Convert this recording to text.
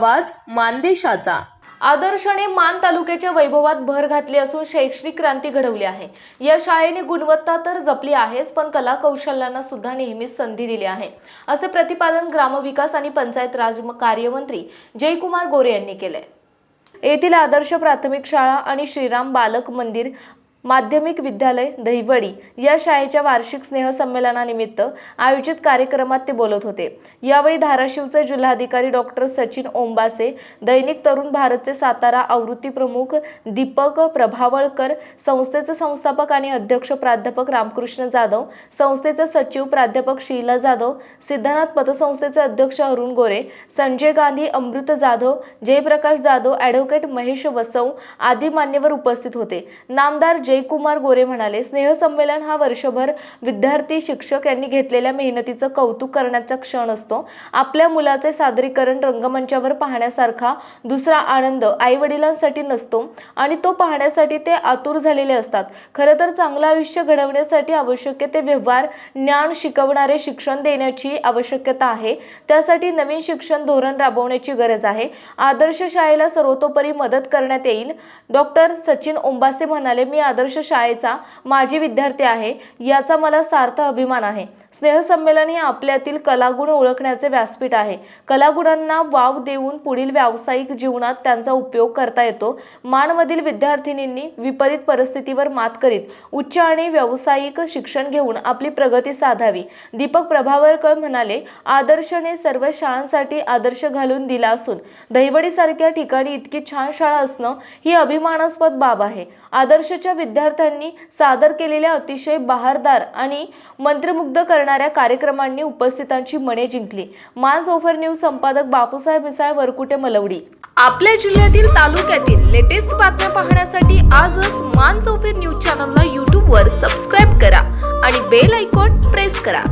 आवाज मानदेशाचा. आदर्शने मान तालुक्याच्या वैभवात भर घातली असून शैक्षणिक क्रांती घडवली आहे. या शाळेने गुणवत्ता तर जपली आहेच पण कला कौशल्यांना सुद्धा नेहमीच संधी दिली आहे. असे प्रतिपादन ग्रामविकास आणि पंचायत राज कार्यमंत्री जयकुमार गोरे यांनी केले. येथील आदर्श प्राथमिक शाळा आणि श्रीराम बालक मंदिर माध्यमिक विद्यालय दहिवडी या शाळेच्या वार्षिक स्नेहसंमेलनानिमित्त आयोजित कार्यक्रमात ते बोलत होते. यावेळी धाराशिवचे जिल्हाधिकारी डॉक्टर सचिन ओंबासे दैनिक तरुण भारतचे सातारा आवृत्ती प्रमुख दीपक प्रभावळकर संस्थेचे संस्थापक आणि अध्यक्ष प्राध्यापक रामकृष्ण जाधव संस्थेचे सचिव प्राध्यापक शीला जाधव सिद्धनाथ पतसंस्थेचे अध्यक्ष अरुण गोरे संजय गांधी अमृत जाधव जयप्रकाश जाधव ॲडव्होकेट महेश वसव आदी मान्यवर उपस्थित होते. नामदार जयकुमार गोरे म्हणाले स्नेहसंमेलन हा वर्षभर विद्यार्थी शिक्षक यांनी घेतलेल्या मेहनतीचं कौतुक करण्याचा क्षण असतो. आपल्या मुलाचे सादरीकरण रंगमंचावर पाहण्यासारखा दुसरा आनंद आई वडिलांसाठी नसतो आणि तो पाहण्यासाठी ते आतुर झालेले असतात. खरं तर चांगलं आयुष्य घडवण्यासाठी आवश्यक ते व्यवहार ज्ञान शिकवणारे शिक्षण देण्याची आवश्यकता आहे. त्यासाठी नवीन शिक्षण धोरण राबवण्याची गरज आहे. आदर्श शाळेला सर्वतोपरी मदत करण्यात येईल. डॉक्टर सचिन ओंबासे म्हणाले मी आदर्श आदर्श शाळेचा माजी विद्यार्थी आहे याचा मला सार्थ अभिमान आहे. स्नेहसंमेलन हे आपल्यातील कलागुण ओळखण्याचे व्यासपीठ आहे. कलागुणांना वाव देऊन पुढील व्यावसायिक जीवनात त्यांचा उपयोग करता येतो. माणमधील विद्यार्थिनींनी विपरीत परिस्थितीवर मात करीत उच्च आणि व्यावसायिक शिक्षण घेऊन आपली प्रगती साधावी. दीपक प्रभावरकर म्हणाले आदर्शने सर्व शाळांसाठी आदर्श घालून दिला असून दहिवडीसारख्या ठिकाणी इतकी छान शाळा असणं ही अभिमानास्पद बाब आहे. आदर्शच्या विद्यार्थ्यांनी सादर केलेल्या अतिशय बहारदार आणि मंत्रमुग्ध करणाऱ्या कार्यक्रमांनी उपस्थितांची मने जिंकली. मानस ओफर न्यूज संपादक बापूसाहेब मिसाळ वरकुटे मलवडी. आपल्या जिल्ह्यातील तालुक्यातील लेटेस्ट बातम्या पाहण्यासाठी आजच मान्स ओफर न्यूज चॅनलला यूट्यूबवर सबस्क्राईब करा आणि बेल आयकॉन प्रेस करा.